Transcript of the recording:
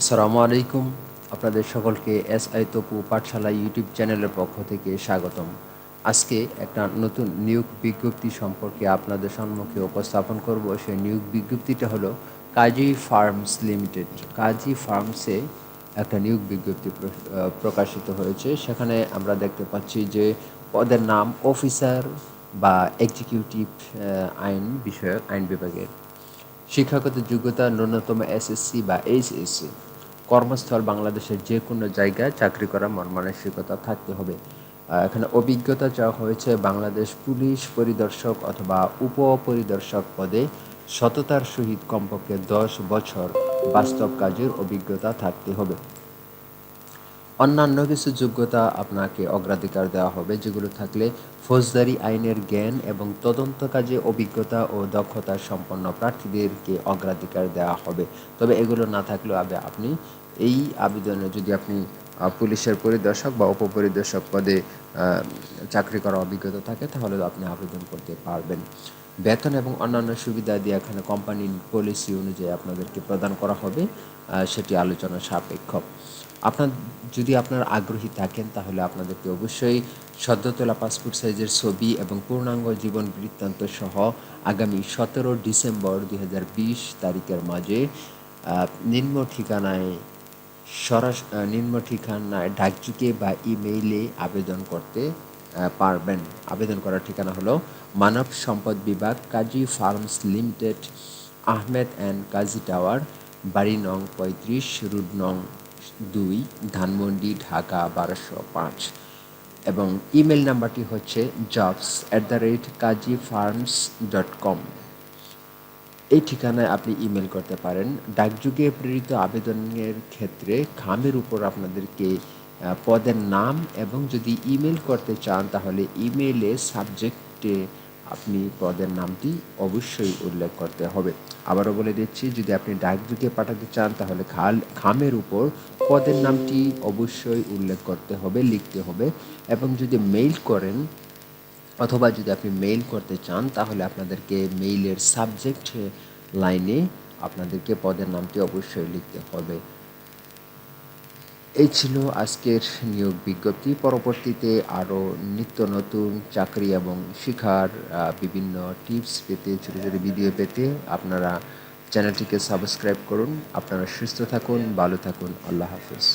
আসসালামু আলাইকুম। আপনাদের সকলকে S I Tapu Pathsala YouTube চ্যানেলের পক্ষ থেকে স্বাগতম। আজকে একটা নতুন নিয়োগ বিজ্ঞপ্তি সম্পর্কে আপনাদের সম্মুখে উপস্থাপন করব। সেই নিয়োগ বিজ্ঞপ্তিটা হলো কাজী ফার্মস লিমিটেড। কাজী ফার্মসে একটা নিয়োগ বিজ্ঞপ্তি প্রকাশিত হয়েছে। সেখানে আমরা দেখতে পাচ্ছি যে পদের নাম অফিসার বা এক্সিকিউটিভ আইন বিষয়ক, আইন বিভাগের। শিক্ষাগত যোগ্যতা ন্যূনতম এসএসসি বা এইচএসসি। কর্মস্থল বাংলাদেশের যে কোনো জায়গায় চাকরি করার মন মানসিকতা থাকতে হবে। এখানে অভিজ্ঞতা চাওয়া হয়েছে বাংলাদেশ পুলিশ পরিদর্শক অথবা উপ পরিদর্শক পদে। সততার সহিত কমপক্ষে দশ বছর বাস্তব কাজের অভিজ্ঞতা থাকতে হবে। অন্যান্য কিছু যোগ্যতা আপনাকে অগ্রাধিকার দেওয়া হবে, যেগুলো থাকলে ফৌজদারি আইনের জ্ঞান এবং তদন্ত কাজে অভিজ্ঞতা ও দক্ষতা সম্পন্ন প্রার্থীদেরকে অগ্রাধিকার দেওয়া হবে। তবে এগুলো না থাকলেও আপনি এই আবেদনে যদি আপনি পুলিশের পরিদর্শক বা উপপরিদর্শক পদে চাকরি করার অভিজ্ঞতা থাকে, তাহলে আপনি আবেদন করতে পারবেন। বেতন এবং অন্যান্য সুবিধা দিয়ে এখানে কোম্পানির পলিসি অনুযায়ী আপনাদেরকে প্রদান করা হবে সেটি আলোচনা সাপেক্ষ। আপনার, যদি আপনার আগ্রহী থাকেন, তাহলে আপনাদেরকে অবশ্যই সদ্য তোলা পাসপোর্ট সাইজের ছবি এবং পূর্ণাঙ্গ জীবন বৃত্তান্ত সহ আগামী সতেরো ডিসেম্বর দু হাজার বিশ তারিখের মাঝে নিম্ন ঠিকানায় সরাস নিম্ন ঠিকানায় ডাকযোগে বা ইমেইলে আবেদন করতে পারবেন। আবেদন করার ঠিকানা হলো মানব সম্পদ বিভাগ, Kazi farms limited, Ahmed and Kazi tower, বাড়ি নং পঁয়ত্রিশ, রুট নং দুই, ধানমন্ডি, ঢাকা বারোশো পাঁচ। এবং ইমেল নাম্বারটি হচ্ছে jobs at the rate Kazi farms dot com এই ঠিকানায় আপনি ইমেল করতে পারেন। ডাকযুগে প্রেরিত আবেদনের ক্ষেত্রে খামের উপর আপনাদেরকে পদের নাম এবং যদি ইমেল করতে চান, তাহলে ইমেইলে সাবজেক্টে আপনি পদের নামটি অবশ্যই উল্লেখ করতে হবে। আবারও বলে দিচ্ছি, যদি আপনি ডাকযুগে পাঠাতে চান, তাহলে খাল, খামের উপর পদের নামটি অবশ্যই উল্লেখ করতে হবে, লিখতে হবে এবং যদি মেইল করেন অথবা যদি আপনি মেইল করতে চান, তাহলে আপনাদেরকে মেইলের সাবজেক্ট লাইনে আপনাদেরকে পদের নামটি অবশ্যই লিখতে হবে। এই ছিল আজকের নিয়োগ বিজ্ঞপ্তি। পরবর্তীতে আরও নিত্য নতুন চাকরি এবং শিখার বিভিন্ন টিপস পেতে, ছোটো ছোটো ভিডিও পেতে আপনারা চ্যানেলটিকে সাবস্ক্রাইব করুন। আপনারা সুস্থ থাকুন, ভালো থাকুন। আল্লাহ হাফিজ।